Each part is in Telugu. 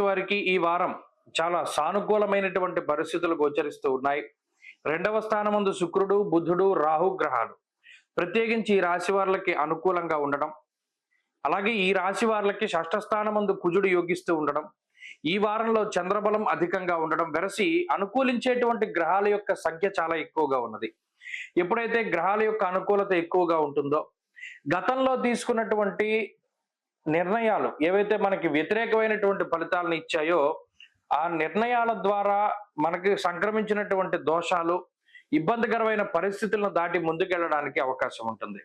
వారికి ఈ వారం చాలా సానుకూలమైనటువంటి పరిస్థితులు గోచరిస్తూ ఉన్నాయి. రెండవ స్థానం ముందు శుక్రుడు బుధుడు రాహు గ్రహాలు. ప్రత్యేకించి ఈ రాశి వారికి అనుకూలంగా ఉండడం. అలాగే ఈ రాశి వారికి షష్ఠ ముందు కుజుడు యోగిస్తూ ఉండడం. ఈ వారంలో చంద్రబలం అధికంగా ఉండడం వెరసి అనుకూలించేటువంటి గ్రహాల యొక్క సంఖ్య చాలా ఎక్కువగా ఉన్నది. ఎప్పుడైతే గ్రహాల యొక్క అనుకూలత ఎక్కువగా ఉంటుందో గతంలో తీసుకున్నటువంటి నిర్ణయాలు ఏవైతే మనకి వ్యతిరేకమైనటువంటి ఫలితాలను ఇచ్చాయో ఆ నిర్ణయాల ద్వారా మనకి సంక్రమించినటువంటి దోషాలు ఇబ్బందికరమైన పరిస్థితులను దాటి ముందుకెళ్ళడానికి అవకాశం ఉంటుంది.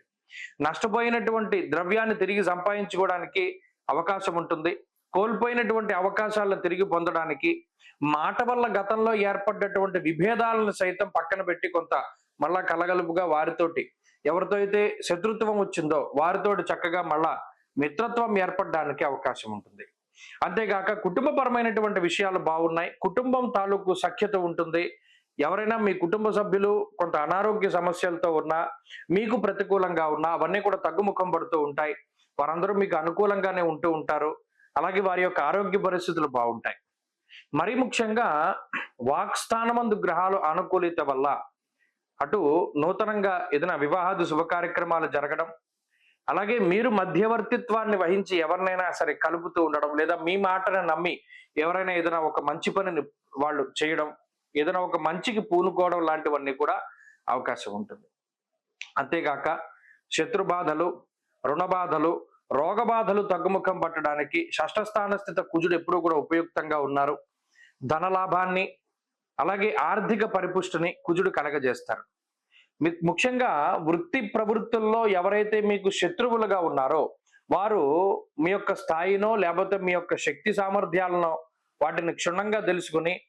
నష్టపోయినటువంటి ద్రవ్యాన్ని తిరిగి సంపాదించుకోవడానికి అవకాశం ఉంటుంది. కోల్పోయినటువంటి అవకాశాలను తిరిగి పొందడానికి మాట వల్ల గతంలో ఏర్పడ్డటువంటి విభేదాలను సైతం పక్కన పెట్టి కొంత మళ్ళా కలగలుపుగా వారితోటి ఎవరితో అయితే శత్రుత్వం వచ్చిందో వారితోటి చక్కగా మళ్ళా మిత్రత్వం ఏర్పడడానికి అవకాశం ఉంటుంది. అంతేగాక కుటుంబపరమైనటువంటి విషయాలు బాగున్నాయి. కుటుంబం తాలూకు సఖ్యత ఉంటుంది. ఎవరైనా మీ కుటుంబ సభ్యులు కొంత అనారోగ్య సమస్యలతో ఉన్నా మీకు ప్రతికూలంగా ఉన్నా అవన్నీ కూడా తగ్గుముఖం పడుతూ ఉంటాయి. వారందరూ మీకు అనుకూలంగానే ఉంటూ ఉంటారు. అలాగే వారి యొక్క ఆరోగ్య పరిస్థితులు బాగుంటాయి. మరీ ముఖ్యంగా వాక్స్థానమందు గ్రహాలు అనుకూలిత వల్ల అటు నూతనంగా ఏదైనా వివాహాది శుభ కార్యక్రమాలు జరగడం అలాగే మీరు మధ్యవర్తిత్వాన్ని వహించి ఎవరినైనా సరే కలుపుతూ ఉండడం లేదా మీ మాటను నమ్మి ఎవరైనా ఏదైనా ఒక మంచి పనిని వాళ్ళు చేయడం ఏదైనా ఒక మంచికి పూనుకోవడం లాంటివన్నీ కూడా అవకాశం ఉంటుంది. అంతేగాక శత్రు బాధలు రుణ బాధలు రోగ బాధలు తగ్గుముఖం పట్టడానికి షష్ఠస్థాన స్థిత కుజుడు ఎప్పుడూ కూడా ఉపయుక్తంగా ఉన్నారు. ధన లాభాన్ని అలాగే ఆర్థిక పరిపుష్టిని కుజుడు కలగజేస్తారు. ముఖ్యంగా వృత్తి ప్రవృత్తుల్లో ఎవరైతే మీకు శత్రువులుగా ఉన్నారో వారు మీ యొక్క స్థాయినో లేకపోతే మీ యొక్క శక్తి సామర్థ్యాలనో వాటిని క్షుణ్ణంగా తెలుసుకుని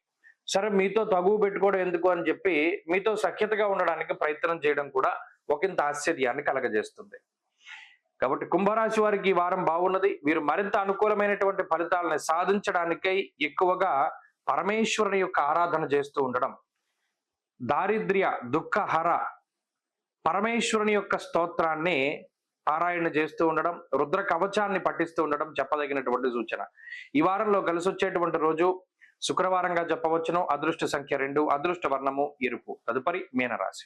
సరే మీతో తగువ పెట్టుకోవడం ఎందుకు అని చెప్పి మీతో సఖ్యతగా ఉండడానికి ప్రయత్నం చేయడం కూడా ఒకంత ఆశ్చర్యాన్ని కలగజేస్తుంది. కాబట్టి కుంభరాశి వారికి ఈ వారం బాగున్నది. వీరు మరింత అనుకూలమైనటువంటి ఫలితాలను సాధించడానికై ఎక్కువగా పరమేశ్వరుని యొక్క ఆరాధన చేస్తూ ఉండడం. దారిద్ర్య దుఃఖహర పరమేశ్వరుని యొక్క స్తోత్రాన్ని పారాయణ చేస్తూ ఉండడం రుద్ర కవచాన్ని పఠిస్తూ ఉండడం చెప్పదగినటువంటి సూచన. ఈ వారంలో కలిసి వచ్చేటువంటి రోజు శుక్రవారంగా చెప్పవచ్చును. అదృష్ట సంఖ్య రెండు అదృష్ట వర్ణము ఎరుపు. తదుపరి మీనరాశి.